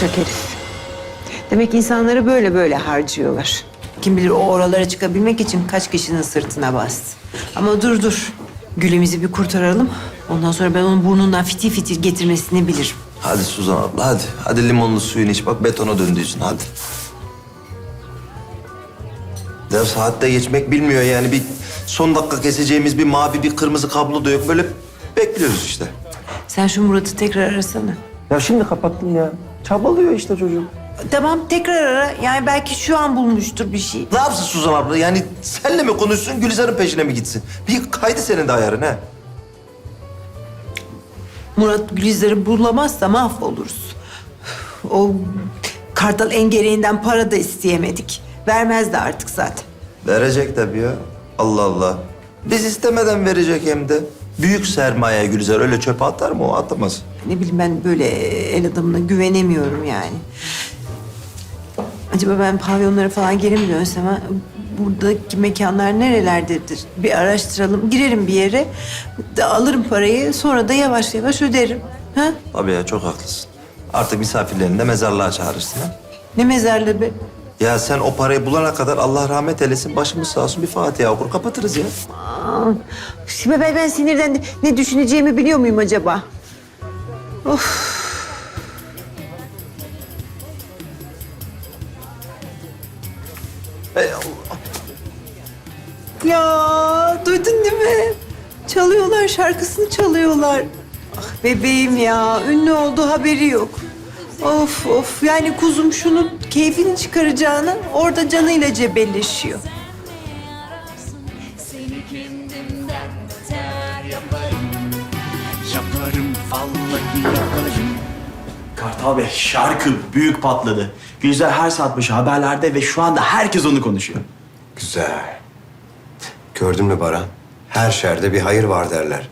Salak herif. Demek insanları böyle böyle harcıyorlar. Kim bilir o oralara çıkabilmek için kaç kişinin sırtına bastı. Ama dur dur. Gülümüzü bir kurtaralım. Ondan sonra ben onun burnundan fitil fitil getirmesini bilirim. Hadi Suzan abla hadi. Hadi limonlu suyunu iç bak betona döndüysün hadi. Ya saatte geçmek bilmiyor yani bir son dakika keseceğimiz bir mavi bir kırmızı kablo da yok. Böyle bekliyoruz işte. Sen şu Murat'ı tekrar arasana. Ya şimdi kapattım ya. Çabalıyor işte çocuk. Tamam tekrar ara. Yani belki şu an bulmuştur bir şey. Ne yapsın Suzan abla? Yani senle mi konuşsun, Gülizar'ın peşine mi gitsin? Bir kaydı senin de ayarın ha. Murat Gülizar'ı bulamazsa mahvoluruz. O kartal engereğinden para da isteyemedik. Vermez de artık zaten. Verecek tabii ya. Allah Allah. Biz istemeden verecek hem de. Büyük sermaye Gülizar öyle çöpe atar mı? O atamaz. Ne bileyim ben böyle el adamına güvenemiyorum yani. Acaba ben pavyonlara falan geri mi dönsem ha? Buradaki mekanlar nerelerdedir? Bir araştıralım. Girerim bir yere. Da alırım parayı. Sonra da yavaş yavaş öderim. Ha? Tabii ya çok haklısın. Artık misafirlerini de mezarlığa çağırırsın ha. Ne mezarlığı be? Ya sen o parayı bulana kadar Allah rahmet eylesin başımız sağ olsun bir Fatiha okur kapatırız ya. Aa, Şimdi ben, ben sinirden ne- ne düşüneceğimi biliyor muyum acaba? Ey Allah. Ya duydun değil mi? Çalıyorlar şarkısını çalıyorlar. Ah bebeğim ya ünlü oldu haberi yok. Of of yani kuzum şunun keyfini çıkaracağını orada canıyla cebelleşiyor. Seni kendimden beter yaparım Yaparım vallahi yaparım Kartal Bey şarkı büyük patladı. Gülizar her saat başı haberlerde ve şu anda herkes onu konuşuyor. Güzel. Gördün mü Baran? Her şerde bir hayır var derler.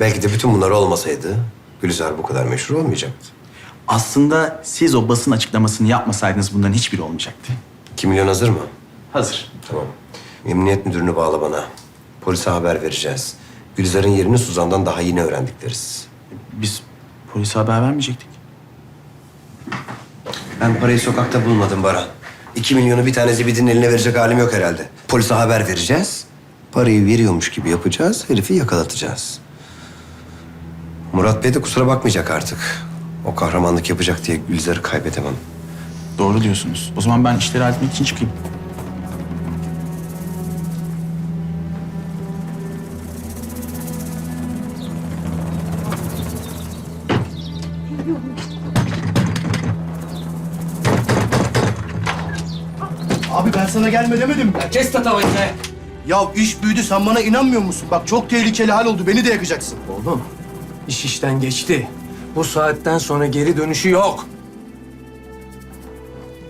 Belki de bütün bunlar olmasaydı Gülizar bu kadar meşhur olmayacaktı. Aslında siz o basın açıklamasını yapmasaydınız bunların hiçbiri olmayacaktı. 2 milyon hazır mı? Hazır. Tamam. Emniyet müdürünü bağla bana. Polise haber vereceğiz. Gülizar'ın yerini Suzan'dan daha yeni öğrendik deriz. Biz polise haber vermeyecektik. Ben parayı sokakta bulmadım Baran. 2 milyonu bir tane zibidin eline verecek halim yok herhalde. Polise haber vereceğiz. Parayı veriyormuş gibi yapacağız. Herifi yakalatacağız. Murat Bey de kusura bakmayacak artık. O kahramanlık yapacak diye Gülizar'ı kaybedemem. Doğru diyorsunuz. O zaman ben işleri halletmek için çıkayım. Abi ben sana gelme demedim mi? Kes tatavayı be. Ya iş büyüdü sen bana inanmıyor musun? Bak çok tehlikeli hal oldu beni de yakacaksın. Oğlum, iş işten geçti. Bu saatten sonra geri dönüşü yok.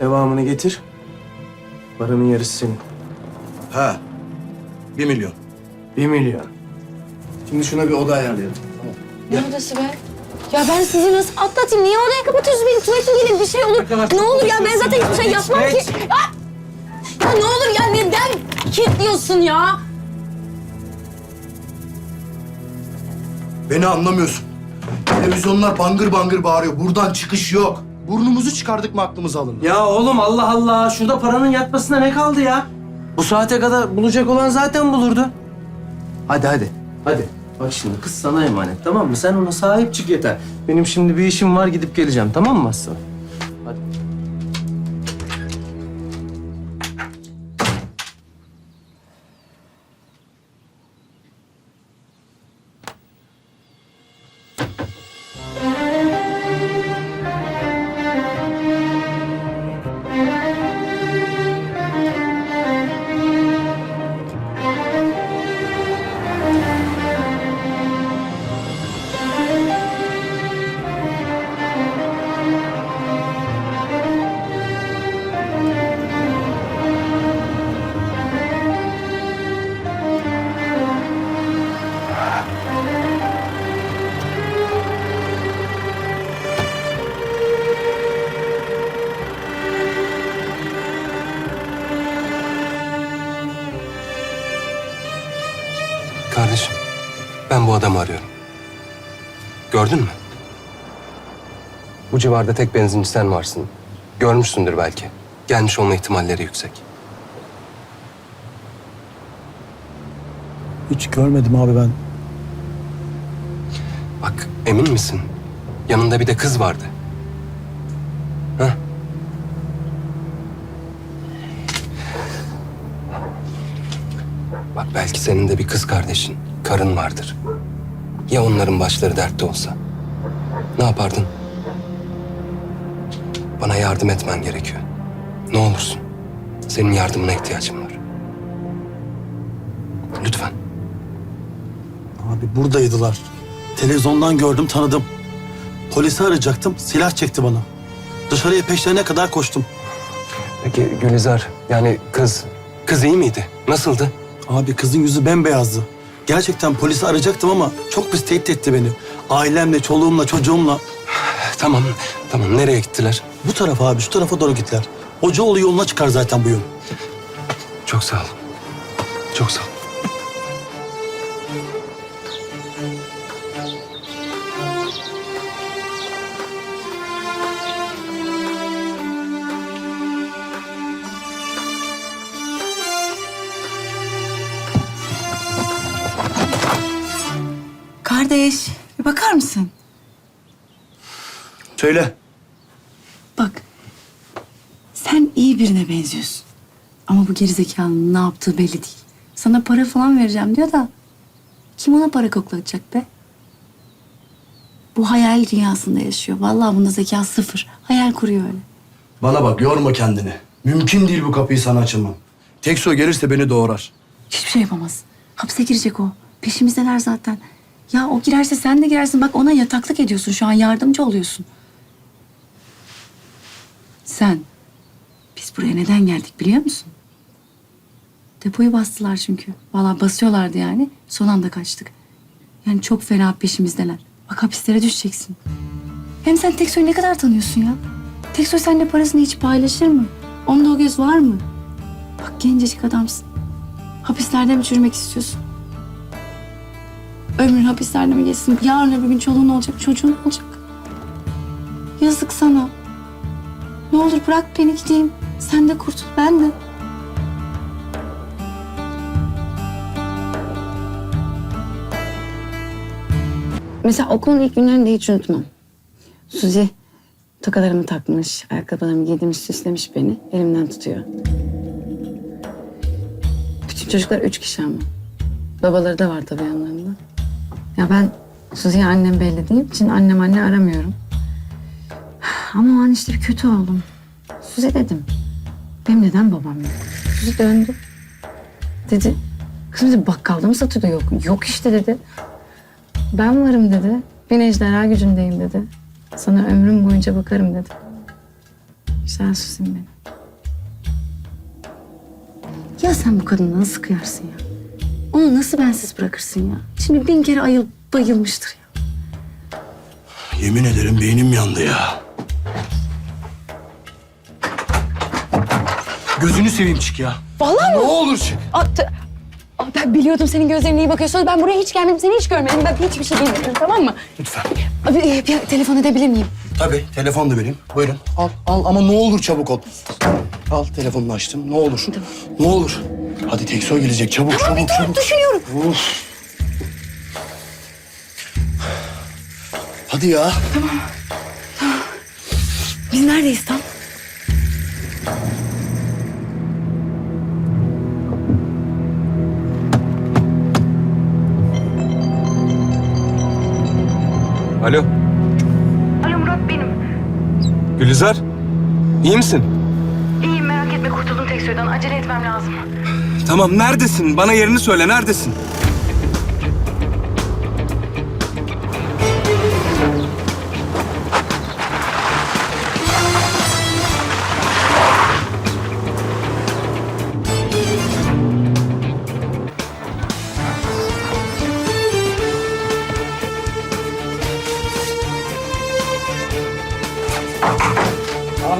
Devamını getir. Paranın yarısı senin. Ha. Bir milyon. Bir milyon. Şimdi şuna bir oda ayarlayalım. Ne odası be? Ya ben sizi nasıl atlatayım? Niye odaya kapatıyorsunuz beni? Tuvalete gelin bir şey olur. Ne olur ya ben zaten hiçbir şey yapmam ki. Ya, ya ne olur ya neden kilitliyorsun ya? Beni anlamıyorsun. Televizyonlar bangır bangır bağırıyor. Buradan çıkış yok. Burnumuzu çıkardık mı aklımız alındı? Ya oğlum Allah Allah. Şurada paranın yatmasına ne kaldı ya? Bu saate kadar bulacak olan zaten bulurdu. Hadi hadi. Hadi. Bak şimdi kız sana emanet tamam mı? Sen ona sahip çık yeter. Benim şimdi bir işim var gidip geleceğim tamam mı Aslı? Kardeşim, ben bu adamı arıyorum. Gördün mü? Bu civarda tek benzinci sen varsın. Görmüşsündür belki. Gelmiş olma ihtimalleri yüksek. Hiç görmedim abi ben. Bak emin misin? Yanında bir de kız vardı. Belki senin de bir kız kardeşin, karın vardır. Ya onların başları dertte olsa? Ne yapardın? Bana yardım etmen gerekiyor. Ne olursun. Senin yardımına ihtiyacım var. Lütfen. Abi buradaydılar. Televizyondan gördüm, tanıdım. Polisi arayacaktım, silah çekti bana. Dışarıya peşlerine kadar koştum. Peki Gülizar, yani kız, kız iyi miydi? Nasıldı? Abi kızın yüzü bembeyazdı. Gerçekten polisi arayacaktım ama çok pis tehdit etti beni. Ailemle, çoluğumla, çocuğumla. Tamam, tamam. Nereye gittiler? Bu tarafa abi, şu tarafa doğru gittiler. Hocaoğlu yoluna çıkar zaten bu yol. Çok sağ ol. Çok sağ ol. Kardeş, bir bakar mısın? Söyle. Bak, sen iyi birine benziyorsun. Ama bu gerizekalının ne yaptığı belli değil. Sana para falan vereceğim diyor da... ...kim ona para koklatacak be? Bu hayal dünyasında yaşıyor. Vallahi bunda zeka sıfır. Hayal kuruyor öyle. Bana bak yorma kendini. Mümkün değil bu kapıyı sana açamam. Tekso gelirse beni doğrar. Hiçbir şey yapamaz. Hapse girecek o. Peşimizdeler zaten. Ya o girerse sen de girersin. Bak ona yataklık ediyorsun şu an. Yardımcı oluyorsun. Sen. Biz buraya neden geldik biliyor musun? Depoyu bastılar çünkü. Vallahi basıyorlardı yani. Son anda kaçtık. Yani çok fena peşimizdeler. Bak hapislere düşeceksin. Hem sen Teksoy'u ne kadar tanıyorsun ya? Teksoy seninle parasını hiç paylaşır mı? Onda o göz var mı? Bak gencecik adamsın. Hapislerde mi çürümek istiyorsun? Ömrün hapislerde mi geçsin? Yarın öbür gün çoluğun olacak, çocuğun olacak. Yazık sana. Ne olur bırak beni gideyim. Sen de kurtul, ben de. Mesela okulun ilk günlerinde hiç unutmam. Suzi tokalarımı takmış, ayakkabılarımı giydirmiş, süslemiş beni. Elimden tutuyor. Bütün çocuklar üç kişi ama. Babaları da var tabii yanlarında. Ya ben Suzi'ye annem belli değil için annem anne aramıyorum. Ama o an işte bir kötü oldum. Suzi dedim. Benim neden babam yok? Suzi döndü. Dedi. Kızım dedi bakkalda mı satıyordu? Yok. Yok işte dedi. Ben varım dedi. Bir ejderha gücündeyim dedi. Sana ömrüm boyunca bakarım dedi. Güzel Suzi'm benim. Ya sen bu kadını nasıl kıyarsın ya? Onu nasıl bensiz bırakırsın ya? Şimdi bin kere ayıl bayılmıştır ya. Yemin ederim beynim yandı ya. Gözünü seveyim çık ya. Vallahi Ne mı? olur çık. Aa, t- Aa, ben biliyordum senin gözlerine iyi bakıyorsun. Ben buraya hiç gelmedim, seni hiç görmedim. Ben hiçbir şey bilmiyorum, tamam mı? Lütfen. Abi, e, bir telefon edebilir miyim? Tabii telefon da vereyim. Buyurun al al ama ne olur çabuk ol. Al telefonunu açtım ne olur. Ne olur. Hadi Teksoy gelecek çabuk çabuk çabuk. Düşünüyorum. Of. Hadi ya. Biz neredeyiz tam? Alo. Alo Murat benim. Gülizar. iyi misin? İyiyim merak etme kurtuldum tek soydan. Acele etmem lazım. Tamam neredesin? Bana yerini söyle. Neredesin?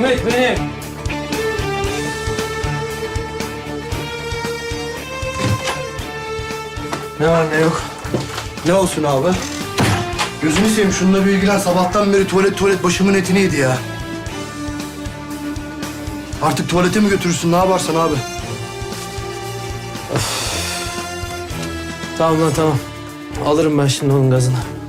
Ahmet benim. Ne var ne yok. Ne olsun abi? Gözünü seveyim şununla bir ilgilen. Sabahtan beri tuvalet tuvalet başımın etini yedi ya. Artık tuvalete mi götürürsün ne yaparsan abi? Tamam lan tamam. Alırım ben şimdi onun gazını.